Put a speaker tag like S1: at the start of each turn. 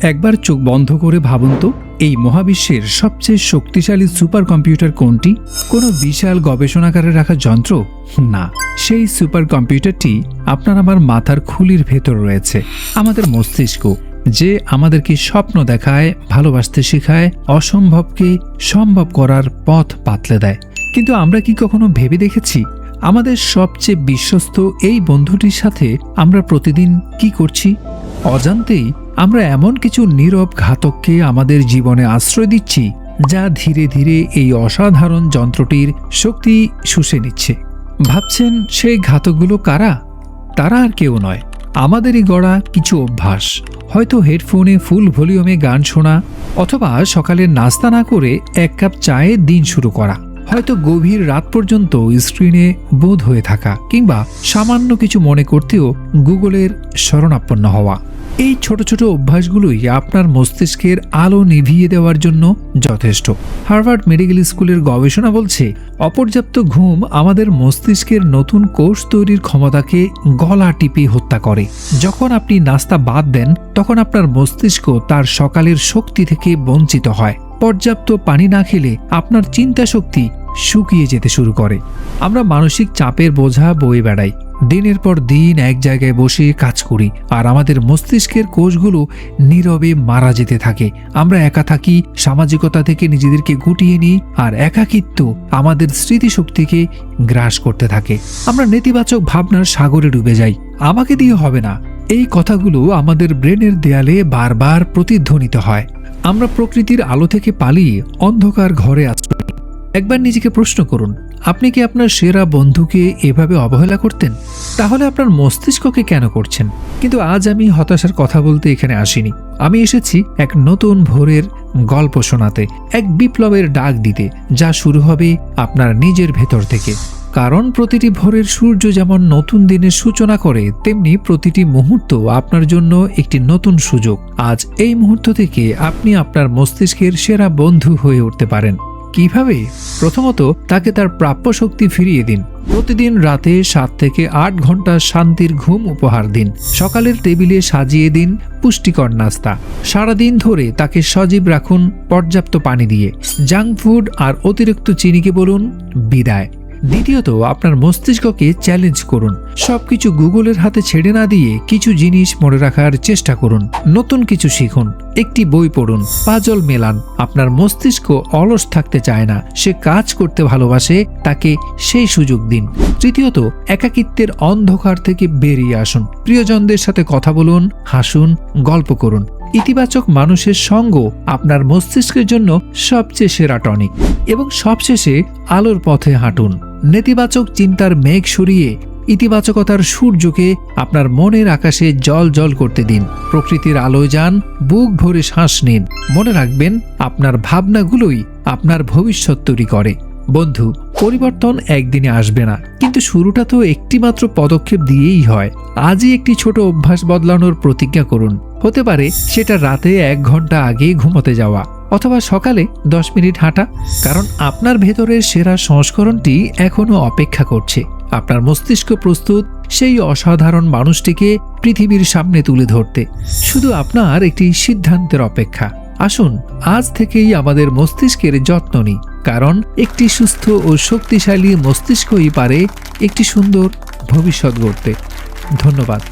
S1: একবার চোখ বন্ধ করে ভাবুন তো, এই মহাবিশ্বের সবচেয়ে শক্তিশালী সুপার কম্পিউটার কোনটি? কোনো বিশাল গবেষণাগারে রাখা যন্ত্র? না, সেই সুপার কম্পিউটারটি আপনার আমার মাথার খুলির ভেতর রয়েছে। আমাদের মস্তিষ্ক, যে আমাদেরকে স্বপ্ন দেখায়, ভালোবাসতে শেখায়, অসম্ভবকে সম্ভব করার পথ পাতলে দেয়। কিন্তু আমরা কি কখনো ভেবে দেখেছি? আমাদের সবচেয়ে বিশ্বস্ত এই বন্ধুটির সাথে আমরা প্রতিদিন কি করছি? অজান্তেই আমরা এমন কিছু নীরব ঘাতককে আমাদের জীবনে আশ্রয় দিচ্ছি, যা ধীরে ধীরে এই অসাধারণ যন্ত্রটির শক্তি শুষে নিচ্ছে। ভাবছেন সেই ঘাতকগুলো কারা? তারা আর কেউ নয়। আমাদেরই গড়া কিছু অভ্যাস। হয়তো হেডফোনে ফুল ভলিউমে গান শোনা, অথবা সকালে নাস্তা না করে এক কাপ চায়ে দিন শুরু করা। হয়তো গভীর রাত পর্যন্ত স্ক্রিনে বোধ হয়ে থাকা, কিংবা সামান্য কিছু মনে করতেও গুগলের শরণাপন্ন হওয়া। এই ছোট ছোট অভ্যাসগুলোই আপনার মস্তিষ্কের আলো নিভিয়ে দেওয়ার জন্য যথেষ্ট। হার্ভার্ড মেডিকেল স্কুলের গবেষণা বলছে, অপর্যাপ্ত ঘুম আমাদের মস্তিষ্কের নতুন কোষ তৈরির ক্ষমতাকে গলা টিপে হত্যা করে। যখন আপনি নাস্তা বাদ দেন, তখন আপনার মস্তিষ্ক তার সকালের শক্তি থেকে বঞ্চিত হয়। পর্যাপ্ত পানি না খেলে আপনার চিন্তা শক্তি শুকিয়ে যেতে শুরু করে। আমরা মানসিক চাপের বোঝা বয়ে বেড়াই। দিনের পর দিন এক জায়গায় বসে কাজ করি আর আমাদের মস্তিষ্কের কোষগুলো নীরবে মারা যেতে থাকে। আমরা একা থাকি, সামাজিকতা থেকে নিজেদেরকে গুটিয়ে নিই আর একাকিত্ব আমাদের স্মৃতিশক্তিকে গ্রাস করতে থাকে। আমরা নেতিবাচক ভাবনার সাগরে ডুবে যাই। আমাকে দিয়ে হবে না। এই কথাগুলো আমাদের ব্রেনের দেয়ালে বারবার প্রতিধ্বনিত হয়। আমরা প্রকৃতির আলো থেকে পালিয়ে অন্ধকার ঘরে আশ্রয় একবার নিজেকে প্রশ্ন করুন আপনি কি আপনার সেরা বন্ধুকে এভাবে অবহেলা করতেন? তাহলে আপনার মস্তিষ্ককে কেন করছেন? কিন্তু আজ আমি হতাশার কথা বলতে এখানে আসিনি। আমি এসেছি এক নতুন ভোরের গল্প শোনাতে, এক বিপ্লবের ডাক দিতে, যা শুরু হবে আপনার নিজের ভেতর থেকে। কারণ প্রতিটি ভোরের সূর্য যেমন নতুন দিনের সূচনা করে, তেমনি প্রতিটি মুহূর্ত আপনার জন্য একটি নতুন সুযোগ। আজ এই মুহূর্ত থেকে আপনি আপনার মস্তিষ্কের সেরা বন্ধু হয়ে উঠতে পারেন। কীভাবে? প্রথমত, তাকে তার প্রাপ্য শক্তি ফিরিয়ে দিন। প্রতিদিন রাতে সাত থেকে আট ঘণ্টা শান্তির ঘুম উপহার দিন। সকালের টেবিলে সাজিয়ে দিন পুষ্টিকর নাস্তা। সারাদিন ধরে তাকে সজীব রাখুন পর্যাপ্ত পানি দিয়ে। জাঙ্ক ফুড আর অতিরিক্ত চিনিকে বলুন বিদায়। দ্বিতীয়ত, আপনার মস্তিষ্ককে চ্যালেঞ্জ করুন। সবকিছু গুগলের হাতে ছেড়ে না দিয়ে কিছু জিনিস মনে রাখার চেষ্টা করুন। নতুন কিছু শিখুন। একটি বই পড়ুন। পাজল মেলান। আপনার মস্তিষ্ক অলস থাকতে চায় না। সে কাজ করতে ভালোবাসে, তাকে সেই সুযোগ দিন। তৃতীয়ত, একাকিত্বের অন্ধকার থেকে বেরিয়ে আসুন। প্রিয়জনদের সাথে কথা বলুন, হাসুন, গল্প করুন। ইতিবাচক মানুষের সঙ্গ আপনার মস্তিষ্কের জন্য সবচেয়ে সেরা টনিক। এবং সবশেষে আলোর পথে হাঁটুন। নেতিবাচক চিন্তার মেঘ সরিয়ে ইতিবাচকতার সূর্যকে আপনার মনের আকাশে জল জল করতে দিন। প্রকৃতির আলোয় যান, বুক ভরে শ্বাস নিন। মনে রাখবেন, আপনার ভাবনাগুলোই আপনার ভবিষ্যৎ তৈরি করে। বন্ধু, পরিবর্তন একদিনে আসবে না। কিন্তু শুরুটা তো একটিমাত্র পদক্ষেপ দিয়েই হয়। আজই একটি ছোট অভ্যাস বদলানোর প্রতিজ্ঞা করুন। হতে পারে সেটা রাতে এক ঘণ্টা আগে ঘুমোতে যাওয়া, অথবা সকালে দশ মিনিট হাঁটা, কারণ আপনার ভেতরের সেরা সংস্করণটি এখনও অপেক্ষা করছে। আপনার মস্তিষ্ক প্রস্তুত সেই অসাধারণ মানুষটিকে পৃথিবীর সামনে তুলে ধরতে। শুধু আপনার একটি সিদ্ধান্তের অপেক্ষা। আসুন, আজ থেকেই আমাদের মস্তিষ্কের যত্ন নিই, কারণ একটি সুস্থ ও শক্তিশালী মস্তিষ্কই পারে একটি সুন্দর ভবিষ্যৎ গড়তে। ধন্যবাদ।